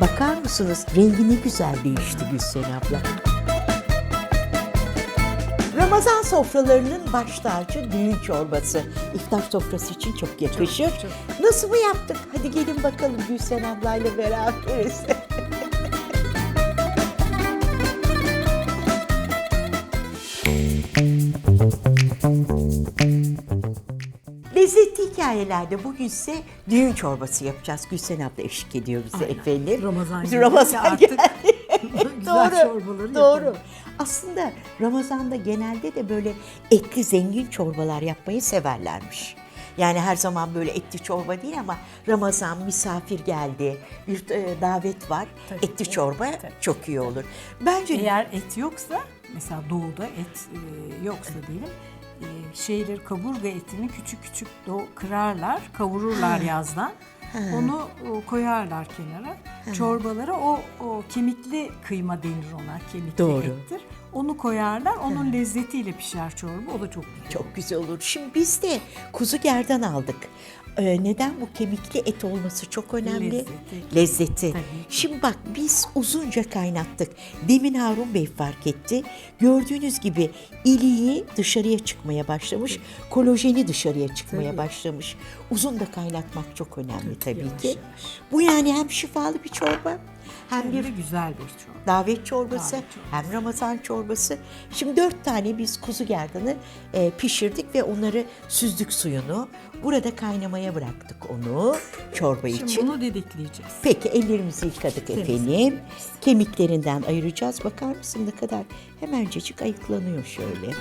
Bakar mısınız? Rengi ne güzel değişti Gülsen abla. Ramazan sofralarının baş tacı düğün çorbası. İftar sofrası için çok yakışır. Nasıl mı yaptık? Hadi gelin bakalım Gülsen ablayla beraberiz. Lezzetli hikayelerde bugün ise düğün çorbası yapacağız. Gülsen abla eşlik ediyor bize Aynen. efendim. Ramazan gelince Ramazan geldi. güzel doğru, çorbaları Doğru. yapalım. Aslında Ramazan'da genelde de böyle etli zengin çorbalar yapmayı severlermiş. Yani her zaman böyle etli çorba değil ama Ramazan misafir geldi, bir e, davet var. Tabii etli ki, çorba tabii. çok iyi olur. Bence Eğer et yoksa, mesela doğuda et e, yoksa diyelim, şeyleri kaburga etini küçük küçük do kırarlar, kavururlar yazdan. Onu koyarlar kenara. Çorbalara o, o kemikli kıyma denir ona, kemikli Doğru. ettir. Onu koyarlar, onun lezzetiyle pişer çorba. O da çok güzel. Çok güzel olur. Şimdi biz de kuzu gerdan aldık. Ee, neden bu kemikli et olması çok önemli? Lezzeti. Lezzeti. Tabii. Şimdi bak biz uzunca kaynattık. Demin Harun Bey fark etti. Gördüğünüz gibi iliği dışarıya çıkmaya başlamış. Kolajeni dışarıya çıkmaya Tabii. başlamış. Uzun da kaynatmak çok önemli tabii yavaş ki. yavaş. Bu yani hem şifalı bir çorba hem bir güzel bir çorba. davet çorbası, Davet çorbası. hem Ramazan çorbası. Şimdi dört tane biz kuzu gerdanı e, pişirdik ve onları süzdük suyunu. Burada kaynamaya bıraktık onu çorba Şimdi için. bunu didikleyeceğiz. Peki ellerimizi yıkadık efendim. Kemiklerinden ayıracağız. Bakar mısın ne kadar hemencecik ayıklanıyor şöyle.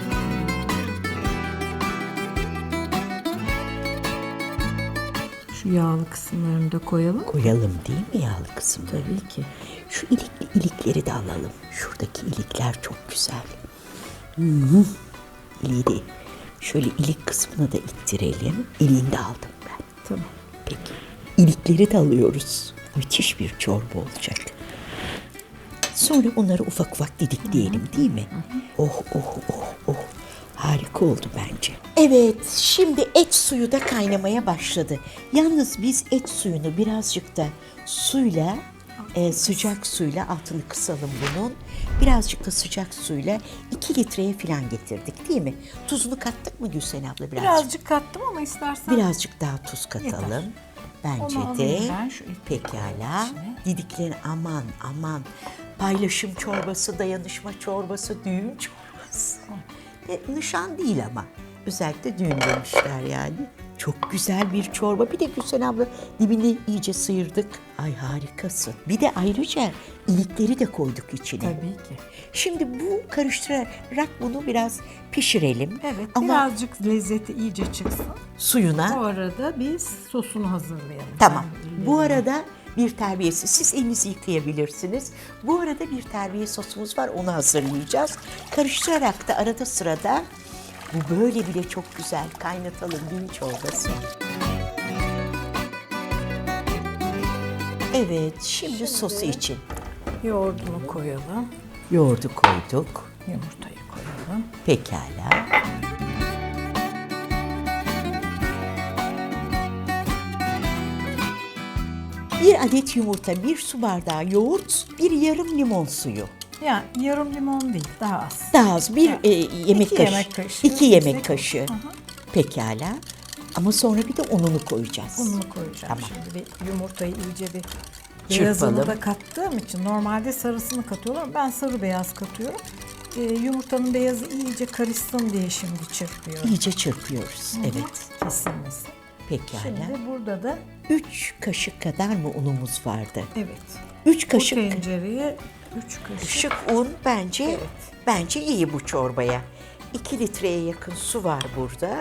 Şu yağlı kısımlarını da koyalım. Koyalım değil mi yağlı kısmı? Tabii ki. Şu ilikli ilikleri de alalım. Şuradaki ilikler çok güzel. Hı-hı. İliği de şöyle ilik kısmını da ittirelim. İliğini de aldım ben. Tamam. Peki. İlikleri de alıyoruz. Müthiş bir çorba olacak. Sonra onları ufak ufak didikleyelim değil mi? Oh oh oh oh. Harika oldu bence. Evet, şimdi et suyu da kaynamaya başladı. Yalnız biz et suyunu birazcık da suyla, e, sıcak suyla altını kısalım bunun. Birazcık da sıcak suyla 2 litreye falan getirdik değil mi? Tuzunu kattık mı Gülsen abla birazcık? Birazcık kattım ama istersen Birazcık daha tuz katalım. Yeter. Bence Onu de. alayım ben şu eti Pekala. Didiklerin aman aman. Paylaşım çorbası, dayanışma çorbası, düğün çorbası. E, nişan değil ama. Özellikle düğün demişler yani. Çok güzel bir çorba. Bir de Gülsen abla dibini iyice sıyırdık. Ay harikasın. Bir de ayrıca ilikleri de koyduk içine. tabii ki. Şimdi bu karıştırarak bunu biraz pişirelim. Evet Ama birazcık lezzeti iyice çıksın. suyuna Bu arada biz sosunu hazırlayalım. Tamam. Bu arada bir terbiyesi, siz elinizi yıkayabilirsiniz. Bu arada bir terbiye sosumuz var, onu hazırlayacağız. Karıştırarak da arada sırada bu böyle bile çok güzel kaynatalım düğün çorbası. Evet, şimdi, sosu için yoğurdunu koyalım. yoğurdu koyduk. Yumurtayı koyalım. Pekala. Bir adet yumurta, bir su bardağı yoğurt, bir yarım limon suyu. Yani yarım limon değil daha az. Daha az bir e, yemek İki kaşığı. yemek kaşığı, İki yemek yüksek kaşığı. olsun. Hı hı. Pekala. Ama sonra bir de ununu koyacağız. Ununu koyacağım. Tamam. Şimdi bir yumurtayı iyice bir Çırpalım. beyazını da kattığım için normalde sarısını katıyorum. Ben sarı beyaz katıyorum. Ee, yumurtanın beyazı iyice karışsın diye şimdi çırpıyorum. İyice çırpıyoruz. Evet. Kesilmesin. Pekala. Şimdi burada da Üç kaşık kadar mı unumuz vardı? evet. Üç Bu kaşık tencereye 3 kaşık. Kaşık un bence Evet. bence iyi bu çorbaya. 2 litreye yakın su var burada.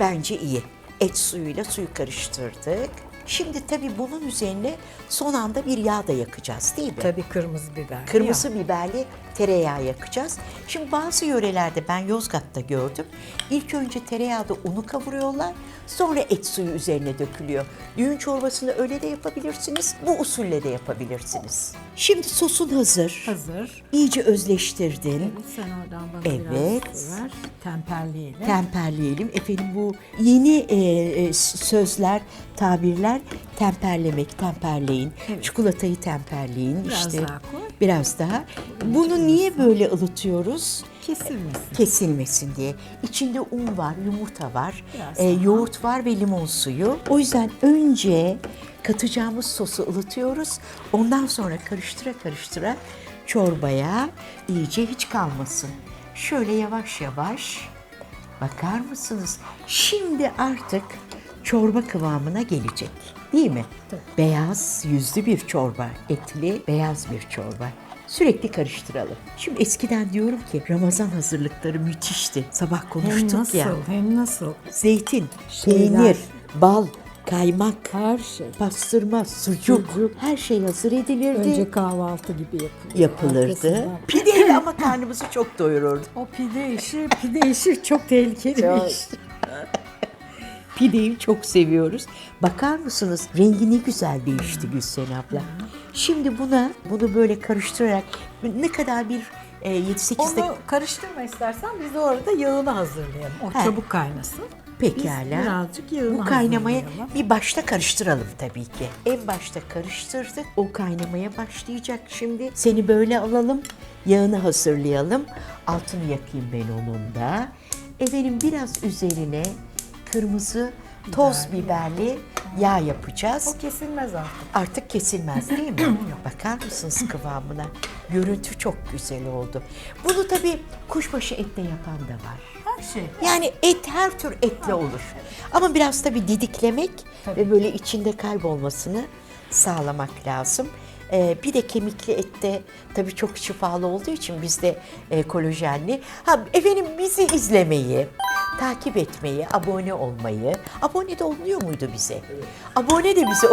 Bence iyi. Et suyuyla suyu karıştırdık. Şimdi tabii bunun üzerine son anda bir yağ da yakacağız değil mi? Tabii kırmızı biber. Kırmızı biberli tereyağı yakacağız. Şimdi bazı yörelerde ben Yozgat'ta gördüm. İlk önce tereyağda unu kavuruyorlar. Sonra et suyu üzerine dökülüyor. Düğün çorbasını öyle de yapabilirsiniz. Bu usulle de yapabilirsiniz. Şimdi sosun hazır. Hazır. İyice özleştirdin. Evet, sen oradan bana Evet. biraz ver. Temperleyelim. Temperleyelim. Efendim bu yeni e, e, sözler, tabirler temperlemek, temperleyin. Çikolatayı temperleyin. Biraz işte daha koy. Biraz daha. Bunu niye böyle ılıtıyoruz? Kesilmesin. Kesilmesin diye. İçinde un var, yumurta var, Biraz e, yoğurt var ve limon suyu. O yüzden önce katacağımız sosu ılıtıyoruz. Ondan sonra karıştıra karıştıra çorbaya iyice hiç kalmasın. Şöyle yavaş yavaş bakar mısınız? Şimdi artık çorba kıvamına gelecek. Değil mi? Beyaz yüzlü bir çorba, etli beyaz bir çorba. Sürekli karıştıralım. Şimdi eskiden diyorum ki Ramazan hazırlıkları müthişti. Sabah Hem konuştuk nasıl, ya. hem nasıl. Zeytin, Şeyler. peynir, bal, kaymak, Her şey. pastırma, sucuk, Sucuk. her şey hazır edilirdi. Önce kahvaltı gibi yapılırdı. Arkasından- Pideyle ama karnımızı çok doyururdu. O pide işi, pide işi çok tehlikeli bir iş. Pideyi çok seviyoruz. Bakar mısınız? Rengi ne güzel değişti Gülsen abla. Şimdi buna bunu böyle karıştırarak ne kadar bir e, 7-8 dakika Onu karıştırma istersen biz de orada yağını hazırlayalım. O He. çabuk kaynasın. Pekala. Biz birazcık yağını Bu kaynamaya hazırlayalım. bir başta karıştıralım tabii ki. En başta karıştırdık. O kaynamaya başlayacak şimdi. Seni böyle alalım. Yağını hazırlayalım. Altını yakayım ben onun da. Efendim biraz üzerine kırmızı toz biberli yağ yapacağız. O kesilmez artık. Artık kesilmez değil mi? Bakar mısınız kıvamına? Görüntü çok güzel oldu. Bunu tabii kuşbaşı etle yapan da var. Her şey. Yani et her tür etle olur. Ama biraz tabii didiklemek ve böyle içinde kaybolmasını sağlamak lazım. Ee, bir de kemikli ette tabii çok şifalı olduğu için bizde e, kolajenli. Ha efendim bizi izlemeyi, takip etmeyi, abone olmayı. Abone de oluyor muydu bize? Abone de bize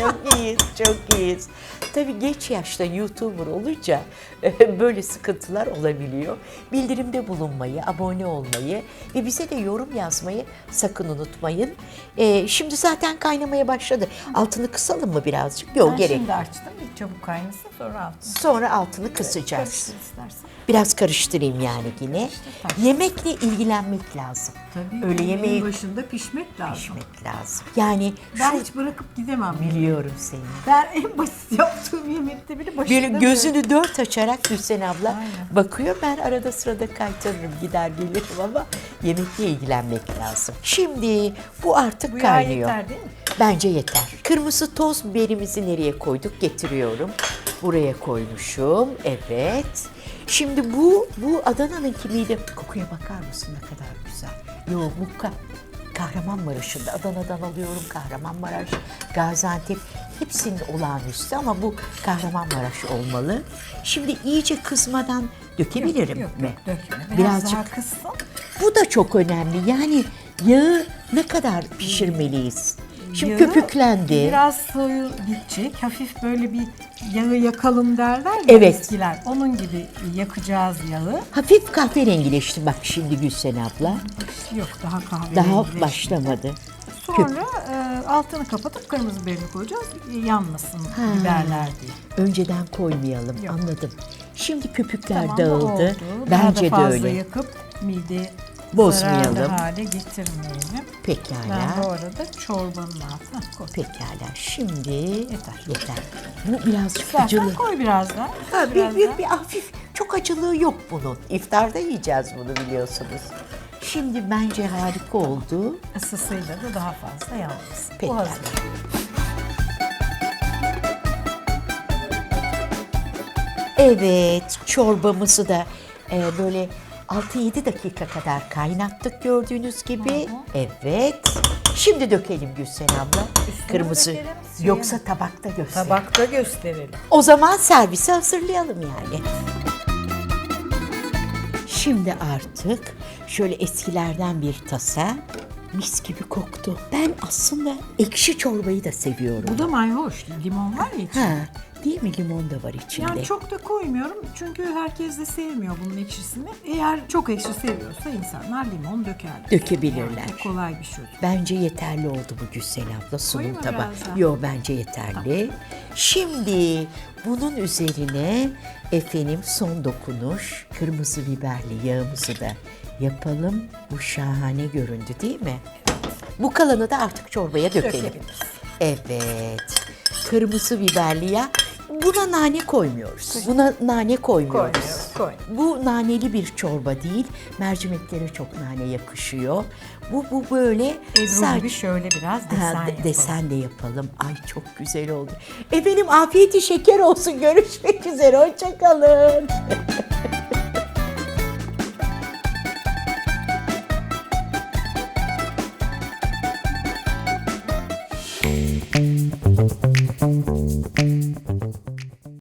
çok iyiyiz, çok iyiyiz. Tabii geç yaşta YouTuber olunca e, böyle sıkıntılar olabiliyor. Bildirimde bulunmayı, abone olmayı ve bize de yorum yazmayı sakın unutmayın. E, şimdi zaten kaynamaya başladı. Altını kısalım mı birazcık? Yok Ben gerek. şimdi açtım. Bir çabuk kaynasın sonra altını. Sonra altını kısacağız. İstersen. Biraz karıştırayım yani yine. tamam. Yemekle ilgilenmek lazım. Tabii. Öyle yemeği yemeğin başında pişmek lazım. pişmek lazım. Yani Ben şu hiç bırakıp gidemem. biliyorum seni. Ben en basit yaptığım yemekte bile başında Böyle gözünü dört açarak Gülsen abla Aynen. bakıyor. Ben arada sırada kaytarırım gider gelirim ama yemekle ilgilenmek lazım. Şimdi bu artık Bu yağ kaynıyor. yeter değil mi? Bence yeter. Kırmızı toz biberimizi nereye koyduk? Getiriyorum. Buraya koymuşum. Evet. Şimdi bu bu Adana'nın kimiydi? Kokuya bakar mısın ne kadar güzel. Yo bu ka- Kahramanmaraş'ında Adana'dan alıyorum Kahramanmaraş, Gaziantep hepsinin olağanüstü ama bu Kahramanmaraş olmalı. Şimdi iyice kızmadan dökebilirim Yok mi? yok dökme. Biraz Birazcık daha kızsın. bu da çok önemli. Yani yağı ne kadar pişirmeliyiz? Şimdi Yağı köpüklendi. Biraz suyu gidecek. Hafif böyle bir yağı yakalım derler ya Evet. eskiler. Onun gibi yakacağız yağı. Hafif kahverengileşti bak şimdi Gülsen abla. Yok daha kahve Daha başlamadı. Sonra e, altını kapatıp kırmızı biberini koyacağız. E, Yanmasın biberler diye. Önceden koymayalım Yok. anladım. Şimdi köpükler Tamam, dağıldı. oldu. Daha Bence da de fazla öyle. yakıp mide Bozmayalım. hale getirmeyelim. Pekala. Ben bu arada çorbanın altına koy. Pekala. Şimdi Yeter. Yeter. Bu İstersen acılı. koy biraz daha. Ha, bir, biraz bir, daha. bir hafif çok acılığı yok bunun. İftarda yiyeceğiz bunu biliyorsunuz. Şimdi bence harika oldu. Isısıyla da daha fazla yanmasın. Pekala. Bu hazır. Evet, çorbamızı da e, böyle 6-7 dakika kadar kaynattık gördüğünüz gibi. Evet. Şimdi dökelim Gülsen abla. Kırmızı. dökelim, Yoksa tabakta göster. Tabakta gösterelim. O zaman servisi hazırlayalım yani. Şimdi artık şöyle eskilerden bir tasa mis gibi koktu. Ben aslında ekşi çorbayı da seviyorum. Bu da mayhoş. Limon var ya içinde. Ha, Değil mi? Limon da var içinde. Yani çok da koymuyorum çünkü herkes de sevmiyor bunun ekşisini. Eğer çok ekşi seviyorsa insanlar limon dökerler. Dökebilirler. Yani kolay bir şey. Bence yeterli oldu bu Gülsel abla sunum Koyayım tabağı. biraz daha? Yo bence yeterli. Şimdi bunun üzerine efendim son dokunuş kırmızı biberli yağımızı da yapalım. Bu şahane göründü değil mi? Bu kalanı da artık çorbaya dökelim. Dökebiliriz. Evet. Kırmızı biberli yağ. Buna nane koymuyoruz. Buna nane koymuyoruz. Koymuyoruz, koy. Bu naneli bir çorba değil. Mercimeklere çok nane yakışıyor. Bu bu böyle Ebru gibi şöyle biraz desen Ha, de- yapalım. desen de yapalım. Ay çok güzel oldu. Efendim afiyeti şeker olsun. Görüşmek üzere. Hoşçakalın.